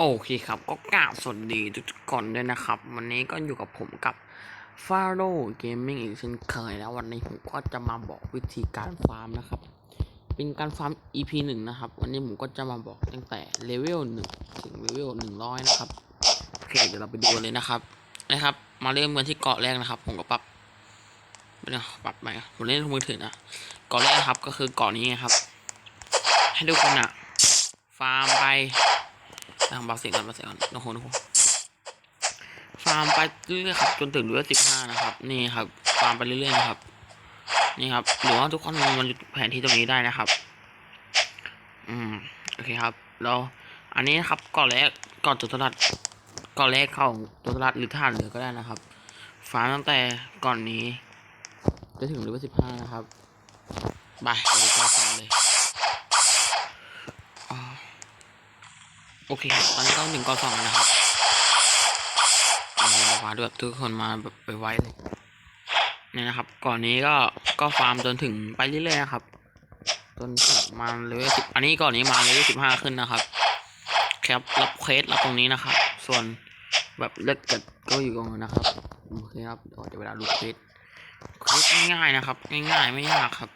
โอเคครับก็กราบสวัสดีทุกคนด้วยนะครับ วันนี้ก็อยู่กับผมกับ f a r o Gaming อีกเช่นเคยแล้ววันนี้ผมก็จะมาบอกวิธีการฟาร์มนะครับ เป็นการฟาร์ม EP หนึ่งนะครับ วันนี้ผมก็จะมาบอกตั้งแต่เลเวลหนึ่งถึงเลเวลหนึ่งร้อยนะครับโอเคเดี๋ยวเราไปดูเลยนะครับนะครับ มาเริ่มกันที่เกาะแรกนะครับ ผมก็ปรับไม่ได้ปรับใหม่ผมเล่นมือถือนะเกาะแรกครับก็คือเกาะนี้นะครับ ให้ทุกคนอะฟาร์มไป นะเบาเสียงก่อนเบาเสียงก่อนโอ้โหโอ้โหฟาร์มไปเรื่อยๆครับจนถึงเลเวลสิบห้านะครับ นี่ครับ ฟาร์มไปเรื่อยๆนะครับ นี่ครับ หรือว่าทุกคนมันแผนที่ตรงนี้ได้นะครับ อืม โอเคครับ แล้ว อันนี้ครับก่อนแรกก่อนจุดสลัดก่อนแรกเข้าจุดสลัดหรือท่านเหลือก็ได้นะครับ ฟาร์มตั้งแต่ก่อนนี้จะถึงเลเวลสิบห้านะครับไปไปก่อนสองเลยอ่า โอเคครับตอนนี้ก็ถึงกอสองนะครับโอ้โหมาด้วยทุกคนมาแบบไปไวๆเลยเนี่ยนะครับ ก่อนนี้ก็ก็ฟาร์มจนถึงไปเรื่อยๆนะครับจนถึงมาเลเวลสิบอันนี้ก่อนนี้มาเลเวลสิบห้าขึ้นนะครับครับรับเควสรับตรงนี้นะครับ ส่วนแบบเลือกจัดก็อยู่ตรงนั้นะครับโอเคครับเดี๋ยวจะเวลาลูกเควสเควสง่ายๆนะครับ ง่ายๆไม่ยากครับ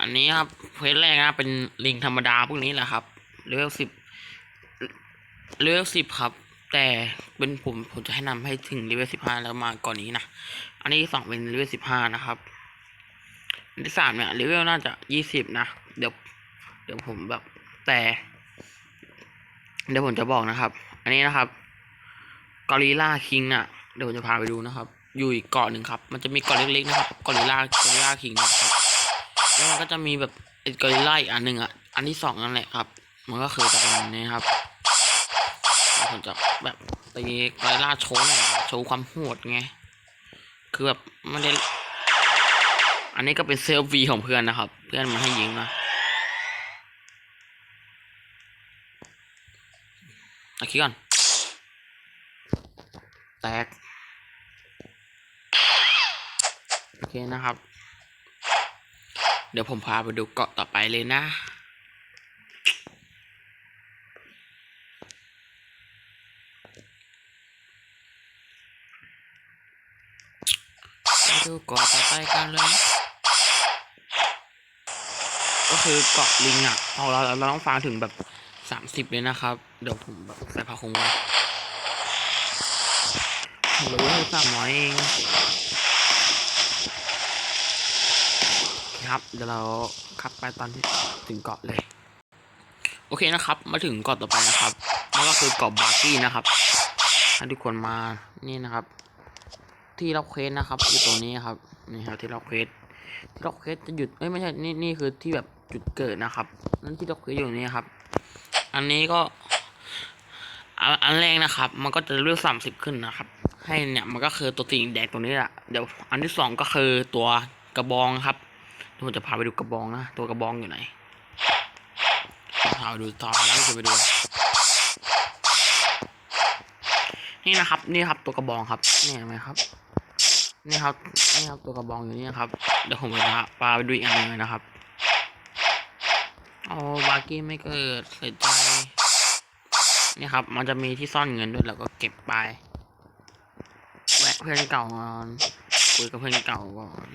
อันนี้ครับเควสแรกนะเป็นลิงธรรมดาพวกนี้แหละครับ เลเวลสิบเลเวลสิบครับ แต่เป็นผมผมจะให้นำให้ถึงเลเวลสิบห้าแล้วมาก่อนนี้นะ อันนี้สองเป็นเลเวลสิบห้านะครับอันที่สามเนี่ยเลเวลน่าจะยี่สิบนะ เดี๋ยวเดี๋ยวผมแบบแต่ เดี๋ยวผมจะบอกนะครับ อันนี้นะครับกอริล่าคิงน่ะเดี๋ยวผมจะพาไปดูนะครับ อยู่อีกเกาะหนึ่งครับ มันจะมีเกาะเล็กๆนะครับกอริล่ากอริล่าคิงนะครับแล้วมันก็จะมีแบบไอ้กอริล่าอีกอันหนึ่งอะอันที่สองนั่นแหละครับ มันก็คือจะเป็นนี้ครับแล้วผมจะแบบตีกอริลล่าโชว์หน่อยโชว์ความโหดไง คือแบบไม่ได้ อันนี้ก็เป็นเซลฟีของเพื่อนนะครับ เพื่อนมันให้ยิงนะอาคิดก่อน แตก โอเคนะครับ เดี๋ยวผมพาไปดูเกาะต่อไปเลยนะ ดูเกาะต่อไปกันเลย ก็คือเกาะลิงอะเราเราเราต้องฟังถึงแบบสามสิบเลยนะครับ เดี๋ยวผมแบบใส่ผ้าคลุมไว้ผมรู้ว่าสามร้อยเองครับ เดี๋ยวเราขับไปตอนที่ถึงเกาะเลย โอเคนะครับ มาถึงเกาะต่อไปนะครับมันก็คือเกาะบาร์กี้นะครับให้ทุกคนมานี่นะครับ ที่รับเควสนะครับอยู่ตรงนี้ครับนี่ครับที่รับเควสที่รับเควสจะหยุดเอ้ยไม่ใช่นี่นี่คือที่แบบจุดเกิดนะครับ นั่นที่รับเควสอยู่นี่ครับ อันนี้ก็อันแรกนะครับ มันก็จะเลือกสามสิบขึ้นนะครับ ให้เนี่ยมันก็คือตัวสีแดงตรงนี้แหละเดี๋ยวอันที่สองก็คือตัวกระบองครับเดี๋ยวผมจะพาไปดูกระบองนะตัวกระบองอยู่ไหนพาไปดูต่อแล้วจะไปดู นี่นะครับ นี่ครับตัวกระบองครับนี่เห็นไหมครับ นี่ครับนี่ครับตัวกระบองอยู่นี่นะครับเดี๋ยวผมจะพาไปดูอีกอันหนึงนะครับโอ้บากี้ไม่เกิดเสียใจนี่ครับ มันจะมีที่ซ่อนเงินด้วยแล้วก็เก็บไปแวะเพื่อนเก่าก่อนคุยกับเพื่อนเก่าก่อน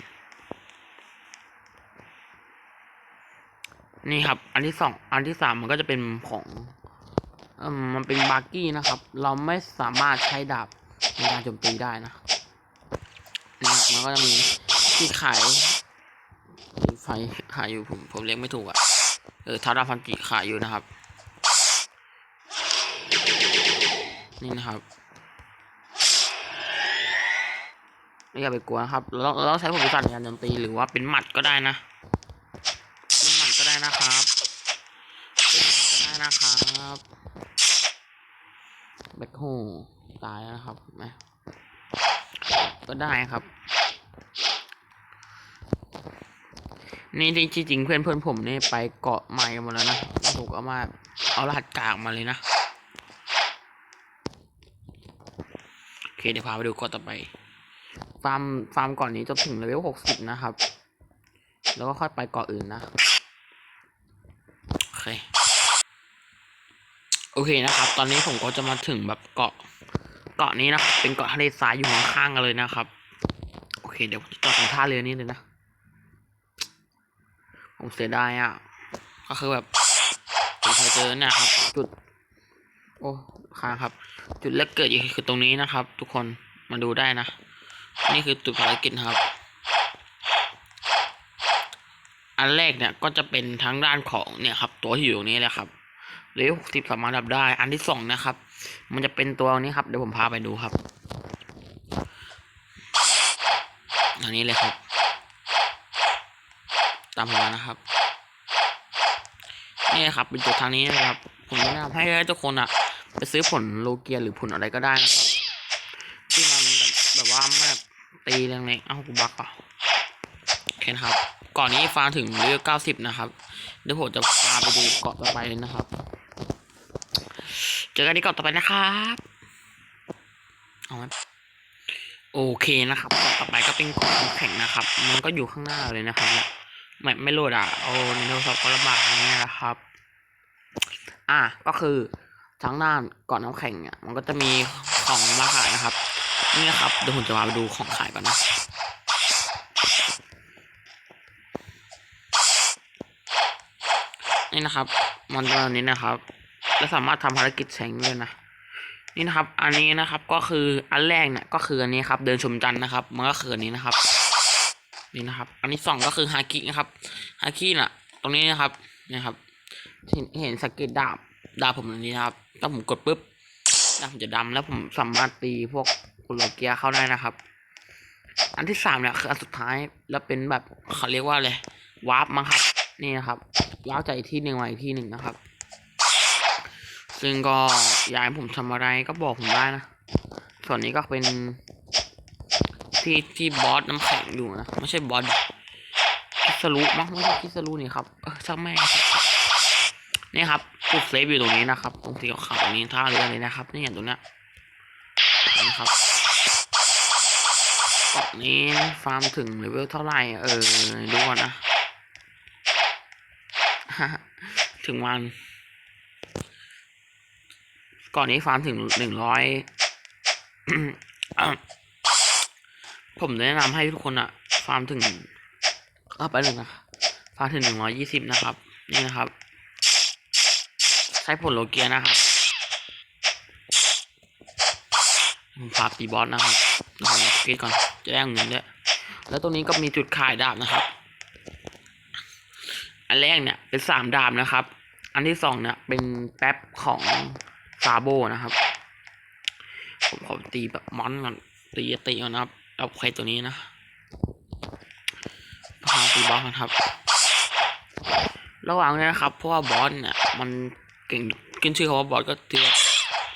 นี่ครับ อันที่สอง อันที่สามมันก็จะเป็นของ มันเป็นบาร์กี้นะครับ เราไม่สามารถใช้ดาบในการโจมตีได้นะนี่ครับมันก็จะมีที่ขายมีไฟขายอยู่ผมผมเรียกไม่ถูกอะ่ะเออทาดาพันกิขายอยู่นะครับ นี่นะครับไม่อย่าไปกลัวครับเราเราใช้ผลพิสัยในการโจมตีหรือว่าเป็นหมัดก็ได้นะเป็นหมัดก็ได้นะครับเป็นหมัดก็ได้นะครับ แบ็คโฮตายแล้วครับเห็นไหมก็ได้ครับ นี่ที่จริงเพื่อนเพื่อนผมนี่ไปเกาะใหม่หมดแล้วนะถูกเอามาเอารหัสกากมาเลยนะ โอเคเดี๋ยวพาไปดูเกาะต่อไป ฟาร์มฟาร์มก่อนนี้จนถึงเลเวลหกสิบนะครับ แล้วก็ค่อยไปเกาะอื่นนะ โอเค โอเคนะครับ ตอนนี้ผมก็จะมาถึงแบบเกาะ เกาะนี้นะ เป็นเกาะทะเลทรายอยู่ข้างๆกันเลยนะครับ โอเค เดี๋ยวจะจอดตรงท่าเรือนี้เลยนะ ผมเสียดายอะ ก็คือแบบผมเคยเจอเนี่ยครับ จุด โอ้ค้างครับ จุดแรกเกิดอยู่คือตรงนี้นะครับ ทุกคน มาดูได้นะ นี่คือจุดภารกิจนครับ อันแรกเนี่ยก็จะเป็นทั้งด้านของเนี่ยครับ ตัวที่อยู่ตรงนี้แหละครับ เลเวหกสิบสามารถดับได้ อันที่สองนะครับ มันจะเป็นตัวนี้ครับ เดี๋ยวผมพาไปดูครับ อันนี้เลยครับ ตามผมมานะครับ นี่ครับ เป็นจุดทางนี้นะครับ ผมแนะนำให้ทุกคนอะไปซื้อผลโลเกียหรือผลอะไรก็ได้นะครับ ที่มันแบบแบบว่าไม่แบบตีแรงๆเอ้ากูบักเปล่าโอเคนครับก่อนนี้ฟาร์มถึงเลเวลเก้าสิบนะครับ เดี๋ยวผมจะพาไปดูเกาะต่อไปเลยนะครับ จอกันที่เกาะต่อไปนะครับเอาไหมโอเคนะครับเกาะต่อไปก็เป็นเกาะน้ำแข็งนะครับ มันก็อยู่ข้างหน้าเลยนะครับเนี่ยไม่ไม่โหลดอะโอ้ในโทรศัพท์ก็ลำบากอย่างเงี้ยนะครับ อะก็คือทั้งด้านเกาะน้ำแข็งเนี่ยมันก็จะมีของมาขายนะครับ นี่นะครับเดี๋ยวผมจะพาไปดูของขายก่อนนะนี่นะครับ มอนตัวนี้นะครับ และสามารถทำภารกิจแสงด้วยนะนี่นะครับ อันนี้นะครับก็คืออันแรกเนี่ยก็คืออันนี้ครับ เดินชมจันทร์นะครับมันก็คืออันนี้นะครับ นี่นะครับ อันที่สองก็คือฮากินะครับฮากิน่ะ ตรงนี้นะครับนี่ครับ เห็นเห็นสเก็ตดาบดาบผมอันนี้นะครับถ้าผมกดปุ๊บดาบผมจะดำแล้วผมสามารถตีพวกกุโลเกียเข้าได้นะครับ อันที่สามเนี่ยคืออันสุดท้ายแล้วเป็นแบบเขาเรียกว่าอะไรวาร์ปมั้งครับ นี่นะครับวาร์ปจากอีกที่หนึ่งมาอีกที่หนึ่งนะครับ ซึ่งก็อยากให้ผมทำอะไรก็บอกผมได้นะ ส่วนนี้ก็เป็น ที่ที่บอสน้ำแข็งอยู่นะ ไม่ใช่บอสคิสรุมั้งไม่ใช่คิสรุนี่ครับ เออช่างแม่งครับนี่ครับจุดเซฟอยู่ตรงนี้นะครับ ตรงสีขาวๆตรงนี้ท่าเรือเลยนะครับ นี่เห็นตรงเนี้ยนะครับเกาะนี้ฟาร์มถึงเลเวลเท่าไหร่ เออ ดูก่อนนะ ถึงวัน ก่อนนี้ฟาร์มถึงหนึ่งร้อยผมแนะนำให้ทุกคนอะฟาร์มถึงเอาไปหนึ่งนะฟาร์มถึงหนึ่งร้อยี่สิบนะครับ นี่นะครับ ใช้ผลโลเกียนะครับผมพาปีบอสนะครับเดี๋ยวผมเกตก่อนจะได้เงินด้วยแล้วตรงนี้ก็มีจุดขายดาบนะครับ อันแรกเนี่ยเป็นสามดาบนะครับ อันที่สองเนี่ยเป็นแป๊บของาโบนะครับ ผมขอตีแบบมอนก่อนตีตีก่อนนะครับ เอาใครตัวนี้นะพาตีบอสกันครับ ระหว่างนี้นะครับ เพราะว่าบอสเนี่ยมันเก่งขึ้นชื่อเขาว่าบอสก็ตี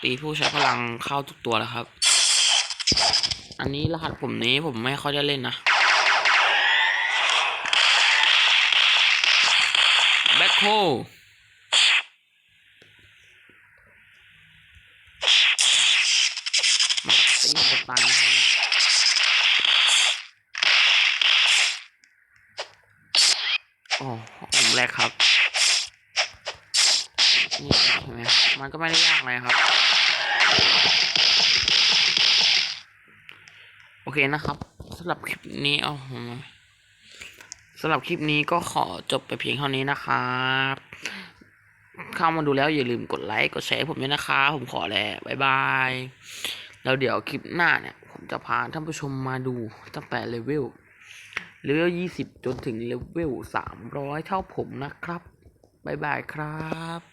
ตีผู้ใช้พลังเข้าทุกตัวแล้วครับ อันนี้รหัสผมนี้ผมไม่ค่อยได้เล่นนะแบ็คโฮมันก็ตีมันจะตายนะครับเนี่ย โอ้ผมแรกครับนี่เห็นไหมครับมันก็ไม่ได้ยากเลยครับ โอเคนะครับสำหรับคลิปนี้เอาสำหรับคลิปนี้ก็ขอจบไปเพียงเท่านี้นะครับเข้ามาดูแล้วอย่าลืมกดไลค์กดแชร์ผมด้วยนะคะผมขอแล้วบ๊ายบายแล้วเดี๋ยวคลิปหน้าเนี่ย ผมจะพาท่านผู้ชมมาดูตั้งแต่เลเวล เลเวลยี่สิบจนถึงเลเวลสามร้อยเท่าผมนะครับ บ๊ายบายครับ